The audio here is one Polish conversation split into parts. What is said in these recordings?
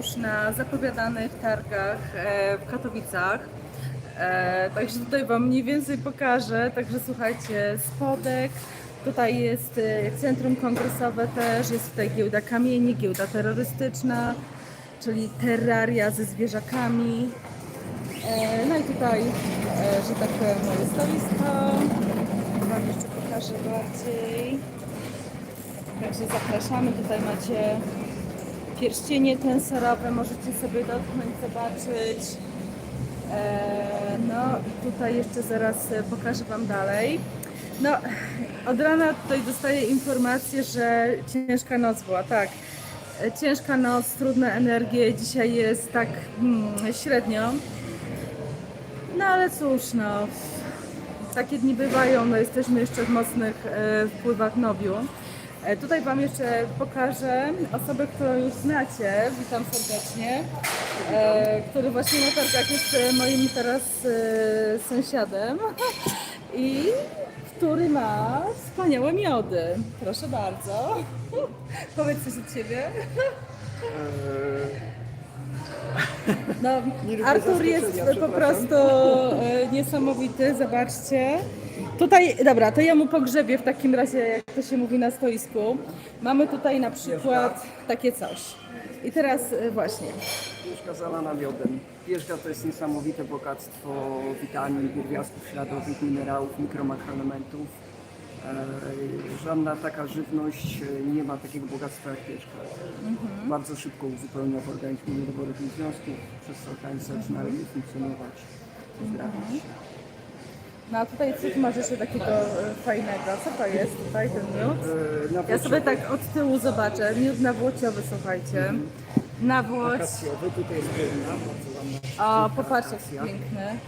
już na zapowiadanych targach e, w Katowicach. E, Także tutaj Wam mniej więcej pokażę. Także słuchajcie, spodek. Tutaj jest e, centrum kongresowe też, jest tutaj giełda kamieni, giełda terrorystyczna, czyli terraria ze zwierzakami. No i tutaj, że tak powiem, moje stoisko. Wam jeszcze pokażę bardziej. Także zapraszamy, tutaj macie pierścienie tensorowe, możecie sobie dotknąć, zobaczyć. E, No i tutaj jeszcze zaraz e, pokażę Wam dalej. No, od rana tutaj dostaję informację, że ciężka noc była, tak. E, Ciężka noc, trudne energie, dzisiaj jest tak hmm, średnio. No ale cóż, no, takie dni bywają, no jesteśmy jeszcze w mocnych e, wpływach nowiu. E, tutaj Wam jeszcze pokażę osobę, którą już znacie. Witam serdecznie. E, który właśnie na targach jest e, moim teraz sąsiadem i który ma wspaniałe miody. Proszę bardzo. Powiedz coś od siebie. No, Artur jest po prostu niesamowity, zobaczcie. Tutaj, dobra, to ja mu pogrzebię w takim razie, jak to się mówi na stoisku. Mamy tutaj na przykład takie coś. I teraz e, właśnie, Pierzga zalana miodem. Pierzga to jest niesamowite bogactwo witamin, pierwiastków śladowych, minerałów, mikromakroelementów. E, żadna taka żywność e, nie ma takiego bogactwa jak pierzga. Bardzo szybko uzupełnia w organizmie niedobory związków, przez co organizm zaczyna lepiej funkcjonować, uzdrawiać się. No a tutaj co tu masz jeszcze takiego e, fajnego? Co to jest tutaj, ten miód? E, Ja sobie tak od tyłu zobaczę. Miód nawłociowy, słuchajcie. Nawłoć. akacjowy, tutaj jest bielina, bardzo ładna. O, popatrzcie, piękny.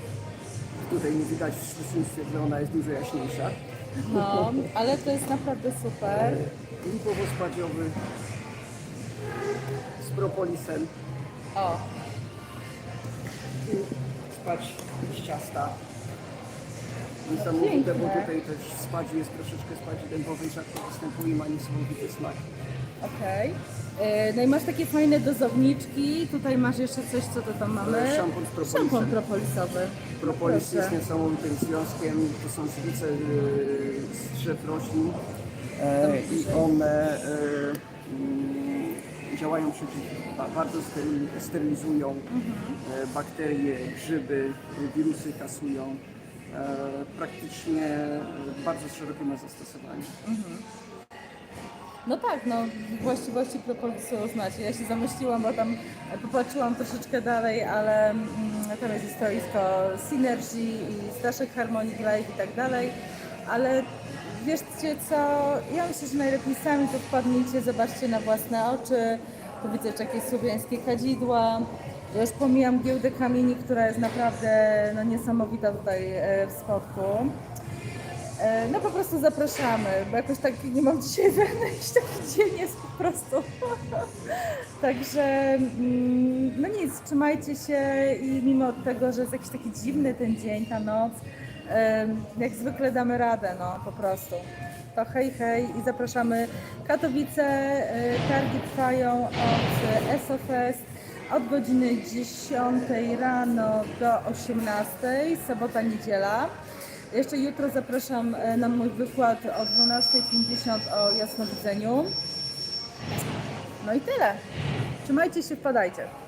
Tutaj nie widać w sztucznictwie, że ona jest dużo jaśniejsza. No, ale to jest naprawdę super. Lipowo-spadziowy z propolisem O, i spać z ciasta. Niesamowite, bo tutaj też w spadziu jest troszeczkę spadzi dębowej, rzadko występuje, ma niesamowity smak. okej. E, No i masz takie fajne dozowniczki. Tutaj masz jeszcze coś, co to tam mamy? E, szampon z propolisem. Szampon propolisowy. Propolis Proszę. jest niesamowitym związkiem, to są żywice yy, z drzew roślin e, i one e, mm, działają przeciw, ba- bardzo steryl- sterylizują e, bakterie, grzyby, wirusy kasują. E, praktycznie e, bardzo szerokie ma zastosowanie. No tak, no właściwości propolisu znacie. Ja się zamyśliłam, bo tam popatrzyłam troszeczkę dalej, ale mm, tam jest stoisko Synergy i Staszek Harmonic Life i tak dalej. Ale wieszcie co, ja myślę, że najlepiej sami to wpadnijcie, zobaczcie na własne oczy. Tu widzę jakieś słowiańskie kadzidła. Ja już pomijam giełdę kamieni, która jest naprawdę no, niesamowita tutaj e, w Spodku. E, No po prostu zapraszamy, bo jakoś tak nie mam dzisiaj wejść, taki dzień jest po prostu. Także mm, no nic, trzymajcie się i mimo tego, że jest jakiś taki dziwny ten dzień, ta noc, jak zwykle damy radę, no po prostu. To hej, hej i zapraszamy. Katowice, e, targi trwają od ESOFest od godziny 10 rano do 18, sobota, niedziela. Jeszcze jutro zapraszam e, na mój wykład o 12.50 o jasnowidzeniu. No i tyle. Trzymajcie się, wpadajcie.